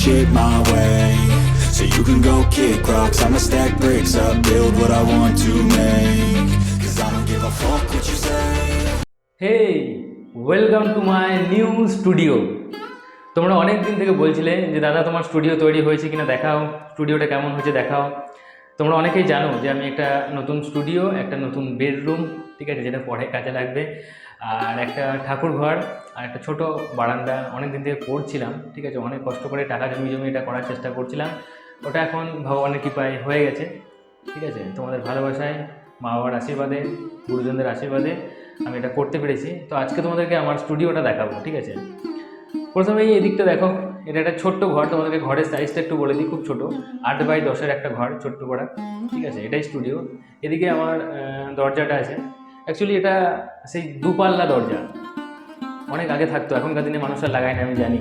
shit my way. So you can go kick rocks. I'ma stack bricks up, Build what I want to make. Cause I don't give a fuck what you say. Hey welcome to my new studio তোমরা অনেক দিন থেকে বলছিলে যে, দাদা, তোমার studio তৈরি হয়েছে কিনা দেখাও। স্টুডিওটা কেমন হয়েছে দেখাও। তোমরা অনেকেই জানো যে, আমি একটা নতুন স্টুডিও একটা নতুন বেডরুম ঠিক আছে, যেটা পরে কাজে লাগবে। আর একটা ঠাকুর ঘর, আর একটা ছোট বারান্দা অনেক দিন থেকে করছিলাম, ঠিক আছে? অনেক কষ্ট করে টাকা জমি জমি এটা করার চেষ্টা করছিলাম। ওটা এখন ভগবানের কৃপায় হয়ে গেছে, ঠিক আছে? তোমাদের ভালোবাসায় মা বাবার আশীর্বাদে, গুরুজনদের আশীর্বাদে আমি এটা করতে পেরেছি। তো আজকে তোমাদেরকে আমার স্টুডিওটা দেখাবো, ঠিক আছে? প্রথমে এই এদিকটা দেখো, এটা একটা ছোট্ট ঘর, তোমাদেরকে ঘরের সাইজটা একটু বলে দিই, খুব ছোট। আট বাই দশের একটা ঘর, ছোট্ট করা, ঠিক আছে? এটাই স্টুডিও এদিকে আমার দরজাটা আছে। অ্যাকচুয়ালি এটা সেই দুপাল্লা দরজা। অনেক আগে থাকতো, এখনকার দিনে মানুষ আর লাগায় না, আমি জানি।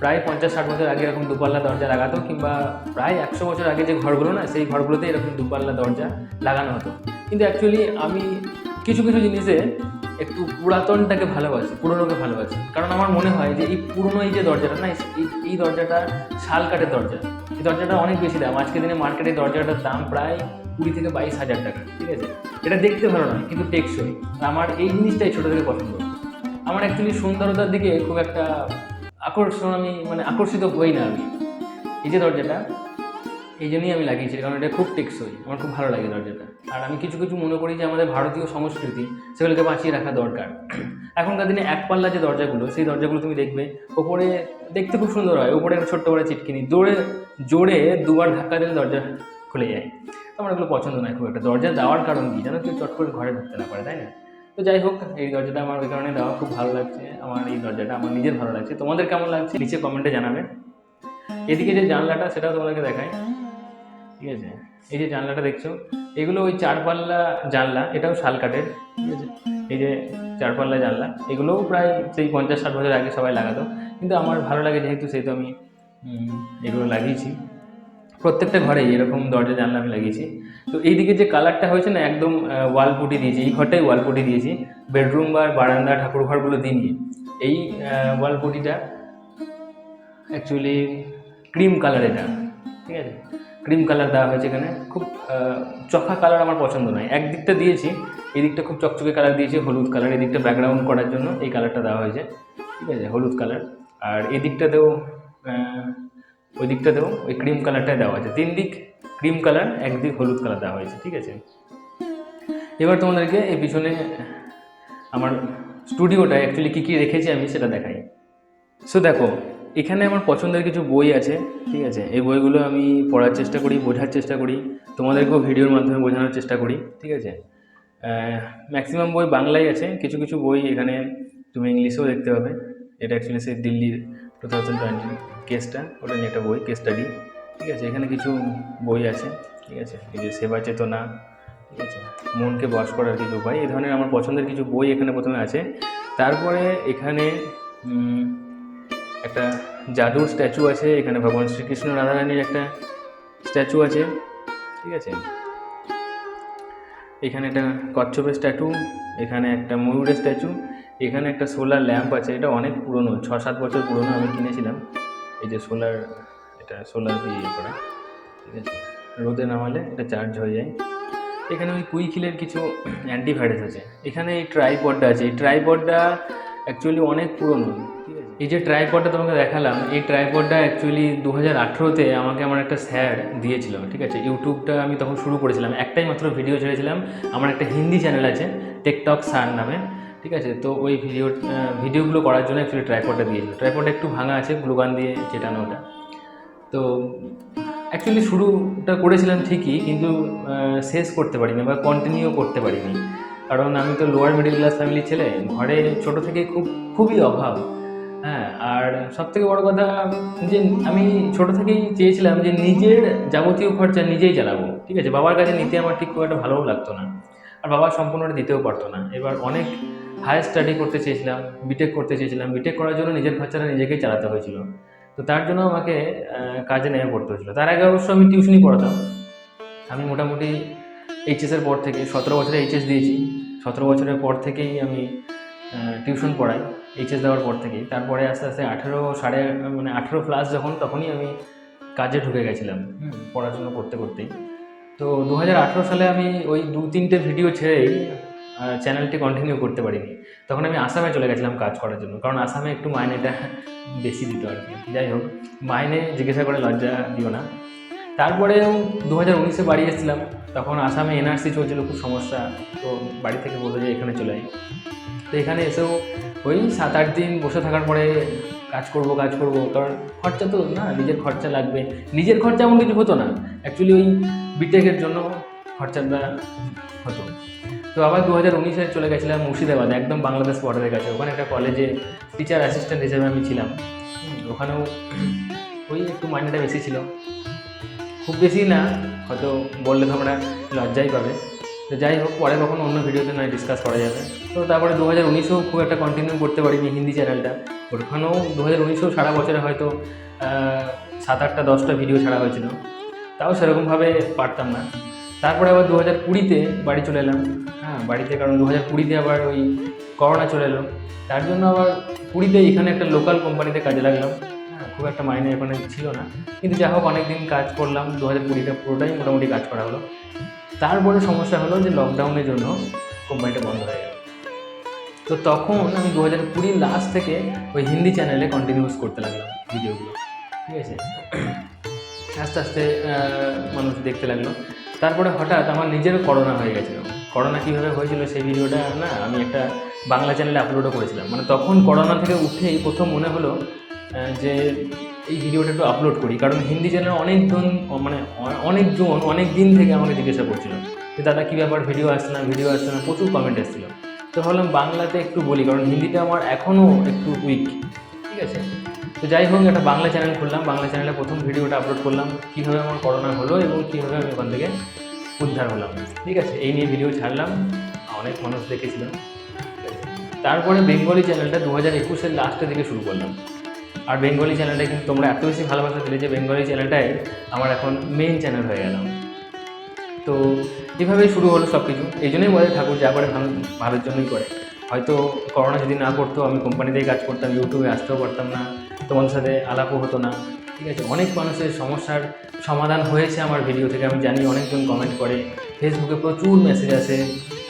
প্রায় পঞ্চাশ, ষাট বছর আগে এরকম দুপাল্লা দরজা লাগাতো, কিংবা প্রায় একশো বছর আগে যে ঘরগুলো না, সেই ঘরগুলোতে এরকম দুপাল্লা দরজা লাগানো হতো। কিন্তু অ্যাকচুয়ালি আমি কিছু কিছু জিনিসে একটু পুরাতনটাকে ভালোবাসি পুরনোকে ভালোবাসি। কারণ আমার মনে হয় যে এই পুরনো এই যে দরজাটা না, এই দরজাটা শাল কাঠের দরজা। এই দরজাটা অনেক বেশি দাম। আজকের দিনে মার্কেটে দরজাটার দাম প্রায় কুড়ি থেকে বাইশ হাজার টাকা, ঠিক আছে? এটা দেখতে ভালো নয়, কিন্তু টেকসই। আমার এই জিনিসটাই ছোটো থেকে পছন্দ। আমার অ্যাকচুয়ালি সুন্দরতার দিকে খুব একটা আকর্ষণ আমি মানে আকর্ষিত হই না আমি। এই যে দরজাটা, এই জন্যই আমি লাগিয়েছি, কারণ এটা খুব টেকসই, আমার খুব ভালো লাগে দরজাটা। আর আমি কিছু কিছু মনে করি যে আমাদের ভারতীয় সংস্কৃতি, সেগুলোকে বাঁচিয়ে রাখা দরকার। এখনকার দিনে এক পাল্লা যে দরজাগুলো, সেই দরজাগুলো তুমি দেখবে, ওপরে দেখতে খুব সুন্দর হয়, ওপরে একটা ছোট্ট করে চিটকিনি জোরে জোরে দুবার ধাক্কা দিলে দরজা খুলে যায়। আমার এগুলো পছন্দ নয়, খুব একটা। দরজা দেওয়ার কারণ কি জানো কেউ চট করে ঘরে ঢুকতে না পারে, তাই না? তো যাই হোক, এই দরজাটা আমার ওই কারণে দেওয়া খুব ভালো লাগছে। আমার এই দরজাটা আমার নিজের ভালো লাগছে। তোমাদের কেমন লাগছে? নিচে কমেন্টে জানাবে। এদিকে যে জানলাটা, সেটাও তোমাদেরকে দেখাই। ঠিক আছে? এই যে জানলাটা দেখছ, এগুলো ওই চারপাল্লা জানলা, এটাও শাল কাঠের ঠিক আছে? এই যে চারপাল্লা জানলা, এগুলোও প্রায় সেই পঞ্চাশ ষাট বছর আগে সবাই লাগাতো। কিন্তু আমার ভালো লাগে যেহেতু সেহেতু আমি এগুলো লাগিয়েছি। প্রত্যেকটা ঘরেই এরকম দরজা জানলা আমি লাগিয়েছি। তো এইদিকে যে কালারটা হয়েছে না, একদম ওয়াল পুটি দিয়েছি, এই ঘরটাই ওয়াল পুটি দিয়েছি, বেডরুম বা বারান্দা, ঠাকুর ঘরগুলো দিইনি। এই ওয়াল পুটিটা অ্যাকচুয়ালি ক্রিম কালার এটা, ঠিক আছে? ক্রিম কালার দেওয়া হয়েছে এখানে। খুব চখা কালার আমার পছন্দ নয়। একদিকটা দিয়েছি এই দিকটা খুব চকচকে কালার দিয়েছি, হলুদ কালার এই দিকটা ব্যাকগ্রাউন্ড করার জন্য এই কালারটা দেওয়া হয়েছে, ঠিক আছে? হলুদ কালার আর এই ওই দিকটাতেও ওই ক্রিম কালারটাই দেওয়া আছে তিন দিক ক্রিম কালার একদিক হলুদ কালার দেওয়া হয়েছে, ঠিক আছে? এবার তোমাদেরকে এই পিছনে আমার স্টুডিওটা অ্যাকচুয়ালি কী কী রেখেছি আমি সেটা দেখাই। সো দেখো, এখানে আমার পছন্দের কিছু বই আছে, ঠিক আছে? এই বইগুলো আমি পড়ার চেষ্টা করি, বোঝার চেষ্টা করি, তোমাদেরকেও ভিডিওর মাধ্যমে বোঝানোর চেষ্টা করি, ঠিক আছে? ম্যাক্সিমাম বই বাংলায় আছে, কিছু কিছু বই এখানে তুমি ইংলিশেও দেখতে পাবে। এটা অ্যাকচুয়ালি সেই দিল্লির টু থাউজেন্ড টোয়েন্টি কেসটা, ওটা নিয়ে একটা বই কেস স্টাডি ঠিক আছে? এখানে কিছু বই আছে, ঠিক আছে? এই যে সেবা চেতনা, ঠিক আছে? মনকে বশ করার কিছু উপায়, এই ধরনের আমার পছন্দের কিছু বই এখানে প্রথমে আছে। তারপরে এখানে একটা জাদুর স্ট্যাচু আছে, এখানে ভগবান শ্রীকৃষ্ণ রাধারানীর একটা স্ট্যাচু আছে, ঠিক আছে? এখানে একটা কচ্ছপের স্ট্যাচু এখানে একটা ময়ূরের স্ট্যাচু, এখানে একটা সোলার ল্যাম্প আছে, এটা অনেক পুরনো ছ সাত বছর পুরনো আমি কিনেছিলাম। এই যে সোলার এটা সোলার দিয়ে ইয়ে করা, ঠিক আছে? রোদে নামালে এটা চার্জ হয়ে যায়। এখানে ওই কুইকিলের কিছু অ্যান্টিভাইরাস আছে। এখানে এই ট্রাইপডটা আছে। এই ট্রাইপডটা অ্যাকচুয়ালি অনেক পুরনো এই যে ট্রাইপডটা তোমাকে দেখালাম, এই ট্রাইপডটা অ্যাকচুয়ালি দু হাজার আঠেরোতে আমাকে আমার একটা স্যার দিয়েছিল, ঠিক আছে? ইউটিউবটা আমি তখন শুরু করেছিলাম। একটাই মাত্র ভিডিও ছেড়েছিলাম। আমার একটা হিন্দি চ্যানেল আছে টেকটক সার নামে। ঠিক আছে? তো ওই ভিডিও ভিডিওগুলো করার জন্য অ্যাকচুয়ালি ট্রাইপডটা দিয়েছিল। ট্রাইপডটা একটু ভাঙা আছে গ্লুগান দিয়ে চেটানো ওটা। তো অ্যাকচুয়ালি শুরুটা করেছিলাম ঠিকই, কিন্তু শেষ করতে পারিনি বা কন্টিনিউ করতে পারিনি। কারণ আমি তো লোয়ার মিডিল ক্লাস ফ্যামিলির ছেলে, ঘরে ছোট থেকে খুব, খুবই অভাব। হ্যাঁ আর সব থেকে বড় কথা যে আমি ছোট থেকেই চেয়েছিলাম যে নিজের যাবতীয় খরচা নিজেই চালাবো, ঠিক আছে? বাবার কাছে নিতে আমার ঠিক খুব একটা ভালোও লাগতো না। আর বাবা সম্পূর্ণটা দিতেও পারতো না। এবার অনেক হায়ার স্টাডি করতে চেয়েছিলাম বিটেক করতে চেয়েছিলাম। বিটেক করার জন্য নিজের খরচাটা নিজেকেই চালাতে হয়েছিল। তো তার জন্য আমাকে কাজে নেমে পড়তে হয়েছিল। তার আগে অবশ্য আমি টিউশনই পড়াতাম। আমি মোটামুটি এইচএসের পর থেকে, সতেরো বছরে এইচএস দিয়েছি। সতেরো বছরের পর থেকেই আমি টিউশন পড়াই এইচএস দেওয়ার পর থেকেই। তারপরে আস্তে আস্তে আঠেরো সাড়ে মানে আঠেরো প্লাস যখন, তখনই আমি কাজে ঢুকে গেছিলাম পড়াশোনা করতে, করতেই। তো দু হাজার আঠেরো সালে আমি ওই দু তিনটে ভিডিও ছেড়েই চ্যানেলটি কন্টিনিউ করতে পারিনি। তখন আমি আসামে চলে গেছিলাম কাজ করার জন্য। কারণ আসামে একটু মাইনেটা বেশি দিত আর কি। যাই হোক, মাইনে জিজ্ঞাসা করে লজ্জা দিও না। তারপরেও দু হাজার উনিশে বাড়ি এসেছিলাম। তখন আসামে এনআরসি চলছিল, খুব সমস্যা। তো বাড়ি থেকে বলল যে এখানে চলে আই তো এখানে এসেও ওই সাত আট দিন বসে থাকার পরে কাজ করব কাজ করব। কারণ খরচা তো না, নিজের খরচা লাগবে। নিজের খরচা এমন কিছু হতো না। অ্যাকচুয়ালি ওই বিটেকের জন্য খরচাটা হতো। তো আবার দু হাজার উনিশে চলে গেছিলাম মুর্শিদাবাদ, একদম বাংলাদেশ বর্ডারের কাছে। ওখানে একটা কলেজে টিচার অ্যাসিস্ট্যান্ট হিসেবে আমি ছিলাম। ওখানেও ওই একটু মাইনেটা বেশি ছিল। খুব বেশি না, হয়তো বললে তোমরা লজ্জাই পাবে। তো যাই হোক, পরে কখনো অন্য ভিডিওতে নয় ডিসকাস করা যাবে। তো তারপরে দু হাজার উনিশেও খুব একটা কন্টিনিউ করতে পারিনি হিন্দি চ্যানেলটা ওখানেও দু হাজার উনিশেও সারা বছরে হয়তো সাত আটটা, দশটা ভিডিও ছাড়া হয়েছিল। তাও সেরকমভাবে পারতাম না। তারপরে আবার দু হাজার কুড়িতে বাড়ি চলে এলাম। হ্যাঁ বাড়িতে, কারণ দু হাজার কুড়িতে আবার ওই করোনা চলে এলো। তার জন্য আবার কুড়িতে এখানে একটা লোকাল কোম্পানিতে কাজে লাগলাম। হ্যাঁ খুব একটা মাইনে এখানে ছিল না। কিন্তু যা হোক, অনেকদিন কাজ করলাম দু হাজার কুড়িটা পুরোটাই মোটামুটি কাজ করা হলো। তারপরে সমস্যা হলো যে লকডাউনের জন্য কোম্পানিটা বন্ধ হয়ে গেল। তো তখন আমি দু হাজার কুড়ির লাস্ট থেকে ওই হিন্দি চ্যানেলে কন্টিনিউস করতে লাগলাম ভিডিওগুলো ঠিক আছে? আস্তে আস্তে মানুষ দেখতে লাগল। তারপরে হঠাৎ আমার নিজেরও করোনা হয়ে গেছিল। করোনা কীভাবে হয়েছিল সেই ভিডিওটা না আমি একটা বাংলা চ্যানেলে আপলোডও করেছিলাম। মানে তখন করোনা থেকে উঠেই প্রথম মনে হলো যে এই ভিডিওটা একটু আপলোড করি। কারণ হিন্দি চ্যানেলে অনেকজন মানে অনেকজন অনেক দিন থেকে আমাকে জিজ্ঞাসা করছিল যে, দাদা, কী ব্যাপার? ভিডিও আসছে না? ভিডিও আসছে না? প্রচুর কমেন্ট এসেছিল। তো ভাবলাম বাংলাতে একটু বলি, কারণ হিন্দিটা আমার এখনও একটু উইক ঠিক আছে? তো যাই হোক, একটা বাংলা চ্যানেল খুললাম। বাংলা চ্যানেলে প্রথম ভিডিওটা আপলোড করলাম। কীভাবে আমার করোনা হলো এবং কীভাবে আমি ওখান থেকে উদ্ধার হলাম। ঠিক আছে? এই নিয়ে ভিডিও ছাড়লাম। অনেক মানুষ দেখেছিলাম। তারপরে বেঙ্গলি চ্যানেলটা দু হাজার একুশের লাস্টের দিকে শুরু করলাম। আর বেঙ্গলি চ্যানেলটা কিন্তু তোমরা এত বেশি ভালোবাসা দিলে যে বেঙ্গলি চ্যানেলটাই আমার এখন মেইন চ্যানেল হয়ে গেল তো এভাবেই শুরু হলো সব কিছু এই জন্যই বলে ঠাকুর যা করে ভালো ভালোর জন্যই করে। হয়তো করোনা যদি না করতো, আমি কোম্পানিতেই কাজ করতাম ইউটিউবে আসতেও পারতাম না। তোমাদের সাথে আলাপও হতো না। ঠিক আছে, অনেক মানুষের সমস্যার সমাধান হয়েছে আমার ভিডিও থেকে। আমি জানি অনেকজন কমেন্ট করে। ফেসবুকে প্রচুর মেসেজ আসে।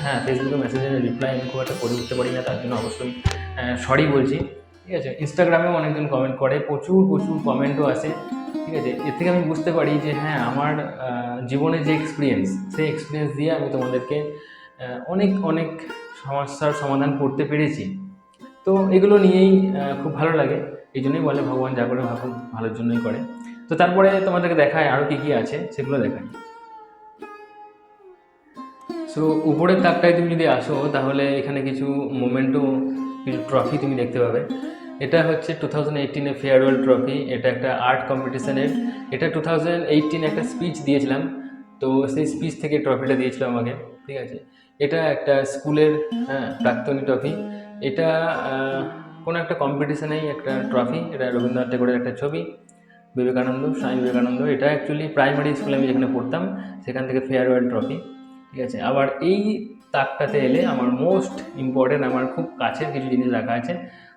হ্যাঁ ফেসবুকে মেসেজের রিপ্লাই আমি খুব একটা করে উঠতে পারি না, তার জন্য অবশ্যই সরি বলছি। ঠিক আছে ইনস্টাগ্রামেও অনেকজন কমেন্ট করে, প্রচুর প্রচুর কমেন্টও আসে। ঠিক আছে, এর থেকে আমি বুঝতে পারি যে হ্যাঁ আমার জীবনে যে এক্সপিরিয়েন্স সেই এক্সপিরিয়েন্স দিয়ে আমি তোমাদেরকে অনেক অনেক সমস্যার সমাধান করতে পেরেছি। তো এগুলো নিয়েই খুব ভালো লাগে। এই জন্যই বলে ভগবান যা করে ভালো, ভালোর জন্যই করে। তো তারপরে তোমাদেরকে দেখায় আরও কী কী আছে, সেগুলো দেখায়। সো উপরের তাকটায় তুমি যদি আসো, তাহলে এখানে কিছু মোমেন্টো, কিছু ট্রফি তুমি দেখতে পাবে। এটা হচ্ছে টু থাউজেন্ড এইটিনে ফেয়ারওয়েল ট্রফি এটা একটা আর্ট কম্পিটিশানের এটা টু থাউজেন্ড এইটিনে একটা স্পিচ দিয়েছিলাম। তো সেই স্পিচ থেকে ট্রফিটা দিয়েছিল আমাকে, ঠিক আছে? এটা একটা স্কুলের হ্যাঁ প্রাক্তনী ট্রফি এটা কোনো একটা কম্পিটিশনেই একটা ট্রফি এটা রবীন্দ্রনাথ ঠাকুরের একটা ছবি, বিবেকানন্দ, স্বামী বিবেকানন্দ, এটা অ্যাকচুয়ালি প্রাইমারি স্কুলে আমি যেখানে পড়তাম, সেখান থেকে ফেয়ারওয়েল ট্রফি ঠিক আছে? আবার এই তাকটাতে এলে আমার মোস্ট ইম্পর্টেন্ট আমার খুব কাছের কিছু জিনিস রাখা আছে।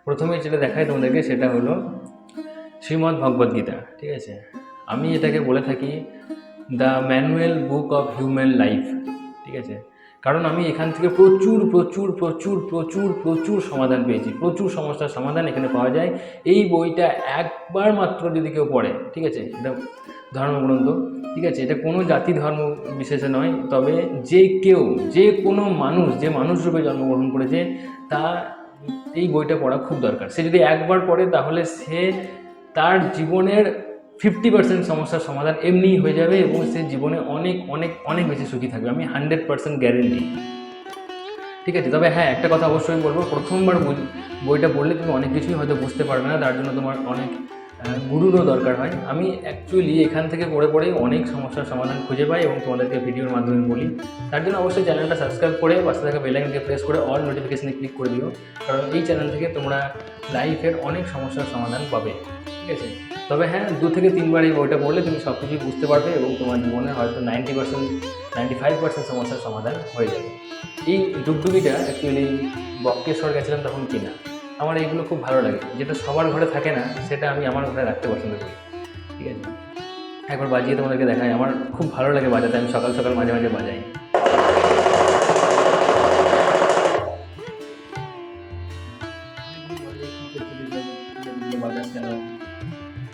প্রথমে যেটা দেখায় তোমাদেরকে সেটা হলো শ্রীমদ্ ভগবদ্ গীতা, ঠিক আছে? আমি এটাকে বলে থাকি the manual book of human life ঠিক আছে? কারণ আমি এখান থেকে প্রচুর প্রচুর প্রচুর প্রচুর প্রচুর সমাধান পেয়েছি। প্রচুর সমস্যার সমাধান এখানে পাওয়া যায়। এই বইটা একবার মাত্র যদি কেউ পড়ে, ঠিক আছে? এটা ধর্মগ্রন্থ ঠিক আছে? এটা কোনো জাতি ধর্ম বিশেষে নয়, তবে যে কেউ, যে কোনো মানুষ, যে মানুষ রূপে জন্মগ্রহণ করেছে তা এই বইটা পড়া খুব দরকার। সে যদি একবার পড়ে, তাহলে সে তার জীবনের ফিফটি পার্সেন্ট সমস্যার সমাধান এমনিই হয়ে যাবে এবং সে জীবনে অনেক অনেক অনেক বেশি সুখী থাকবে। আমি হান্ড্রেড পার্সেন্ট গ্যারেন্টি ঠিক আছে? তবে হ্যাঁ একটা কথা অবশ্যই বলব, প্রথমবার বই- বইটা পড়লে তুমি অনেক কিছুই হয়তো বুঝতে পারবে না, তার জন্য তোমার অনেক গুরুরও দরকার হয়। আমি অ্যাকচুয়ালি এখান থেকে পড়ে পড়ে অনেক সমস্যার সমাধান খুঁজে পাই এবং তোমাদেরকে ভিডিওর মাধ্যমে বলি। তার জন্য অবশ্যই চ্যানেলটা সাবস্ক্রাইব করে, পাশে থাকা বেলাইনকে প্রেস করে অল নোটিফিকেশনে ক্লিক করে দিও। কারণ এই চ্যানেল থেকে তোমরা লাইফের অনেক সমস্যার সমাধান পাবে। ঠিক আছে। তবে হ্যাঁ দু থেকে তিনবার এই বইটা পড়লে তুমি সব কিছুই বুঝতে পারবে এবং তোমার জীবনে হয়তো ninety percent ninety five percent সমস্যার সমাধান হয়ে যাবে। এই ডুগডুগিটা অ্যাকচুয়ালি বক্রেশ্বর গেছিলাম তখন কিনা? আমার এইগুলো খুব ভালো লাগে। যেটা সবার ঘরে থাকে না, সেটা আমি আমার ঘরে রাখতে পছন্দ করি। ঠিক আছে? একবার বাজিয়ে তোমাদেরকে দেখাই। আমার খুব ভালো লাগে বাজাতে। আমি সকাল সকাল মাঝে মাঝে বাজাই।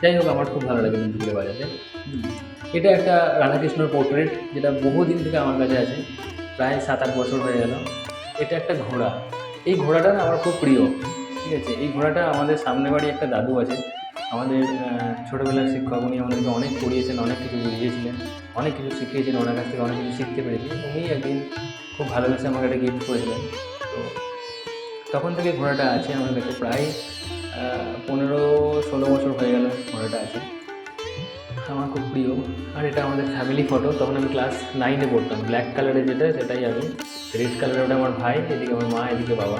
যাই হোক, আমার খুব ভালো লাগে মিউজিকে বাজাতে। এটা একটা রাধাকৃষ্ণর পোর্ট্রেট যেটা বহুদিন থেকে আমার কাছে আছে, প্রায় সাত আট বছর হয়ে গেল। এটা একটা ঘোড়া। এই ঘোড়াটা আমার খুব প্রিয়, ঠিক আছে? এই ঘোড়াটা আমাদের সামনে বাড়ি একটা দাদু আছে। আমাদের ছোটোবেলার শিক্ষক, উনি আমাদেরকে অনেক পড়িয়েছেন, অনেক কিছু বুঝিয়েছিলেন, অনেক কিছু শিখিয়েছেন, ওনার কাছ থেকে অনেক কিছু শিখতে পেরেছি। উনি একদিন খুব ভালোবেসে আমাকে একটা গিফট করেছিলেন। তো তখন থেকে ঘোড়াটা আছে আমার কাছে প্রায় পনেরো ষোলো বছর হয়ে গেল ফটোটা আছে। আমার খুব প্রিয়। আর এটা আমাদের ফ্যামিলি ফটো তখন আমি ক্লাস নাইনে পড়তাম। ব্ল্যাক কালারের যেটা, সেটাই আমি রেড কালারের ওটা আমার ভাই, এদিকে আমার মা, এদিকে বাবা।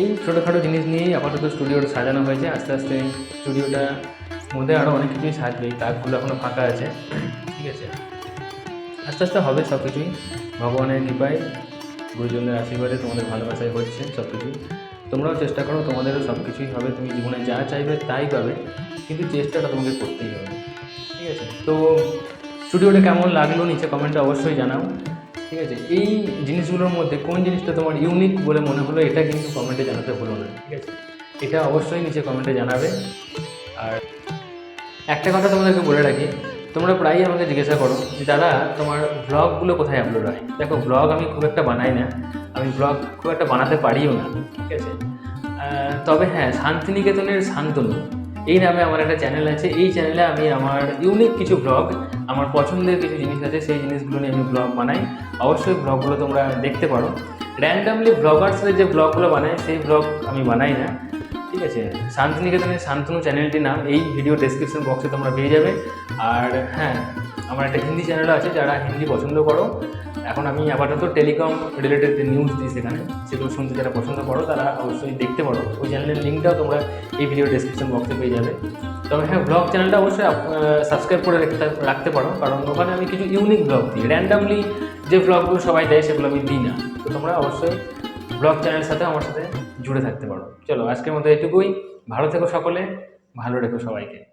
এই ছোটোখাটো জিনিস নিয়েই আপাতত স্টুডিওটা সাজানো হয়েছে। আস্তে আস্তে স্টুডিওটা মধ্যে আরও অনেক কিছুই সাজবে। তাকগুলো এখনও ফাঁকা আছে। ঠিক আছে। আস্তে আস্তে হবে সব কিছুই ভগবানের কৃপায়, গুরুজনদের আশীর্বাদে তোমাদের ভালোবাসায় হচ্ছে সব কিছুই তোমরাও চেষ্টা করো, তোমাদেরও সব কিছুই হবে। তুমি জীবনে যা চাইবে তাই পাবে, কিন্তু চেষ্টাটা তোমাকে করতেই হবে। ঠিক আছে? তো স্টুডিওটা কেমন লাগল নিচে কমেন্টে অবশ্যই জানাও। ঠিক আছে? এই জিনিসগুলোর মধ্যে কোন জিনিসটা তোমার ইউনিক বলে মনে হলো, এটা কিন্তু কমেন্টে জানাতে ভুলো না। ঠিক আছে? এটা অবশ্যই নিচে কমেন্টে জানাবে। আর একটা কথা তোমাদেরকে বলে রাখি তোমরা প্রায়ই আমাকে জিজ্ঞাসা করো যে, দাদা, তোমার ব্লগগুলো কোথায় আপলোড হয়? দেখো, ব্লগ আমি খুব একটা বানাই না। আমি ব্লগ খুব একটা বানাতে পারিও না, ঠিক আছে? তবে হ্যাঁ শান্তিনিকেতনের শান্তনু, এই নামে আমার একটা চ্যানেল আছে। এই চ্যানেলে আমি আমার ইউনিক কিছু ব্লগ, আমার পছন্দের কিছু জিনিস আছে, সেই জিনিসগুলো নিয়ে আমি ব্লগ বানাই। অবশ্যই ব্লগগুলো তোমরা দেখতে পারো। র্যান্ডামলি ব্লগার্সরা যে ব্লগগুলো বানায় সেই ব্লগ আমি বানাই না। ঠিক আছে। শান্তিনিকেতনের শান্তনু চ্যানেলটির নাম, এই ভিডিও ডেসক্রিপশন বক্সে তোমরা পেয়ে যাবে। আর হ্যাঁ আমার একটা হিন্দি চ্যানেলও আছে, যারা হিন্দি পছন্দ করো। এখন আমি আপাতত টেলিকম রিলেটেড যে নিউজ দিই সেখানে। সেগুলো শুনতে যারা পছন্দ করো, তারা অবশ্যই দেখতে পারো। ওই চ্যানেলের লিঙ্কটাও তোমরা এই ভিডিও ডেসক্রিপশন বক্সে পেয়ে যাবে। তবে হ্যাঁ ব্লগ চ্যানেলটা অবশ্যই সাবস্ক্রাইব করে রাখতে রাখতে পারো। কারণ ওখানে আমি কিছু ইউনিক ব্লগ দিই। র্যান্ডামলি যে ব্লগগুলো সবাই দেয়, সেগুলো আমি দিই না। তো তোমরা অবশ্যই ব্লগ চ্যানেলের সাথে আমার সাথে জুড়ে থাকতে পারো। চলো আজকের মতো এটুকুই। ভালো থেকো সকলে ভালো রেখো সবাইকে।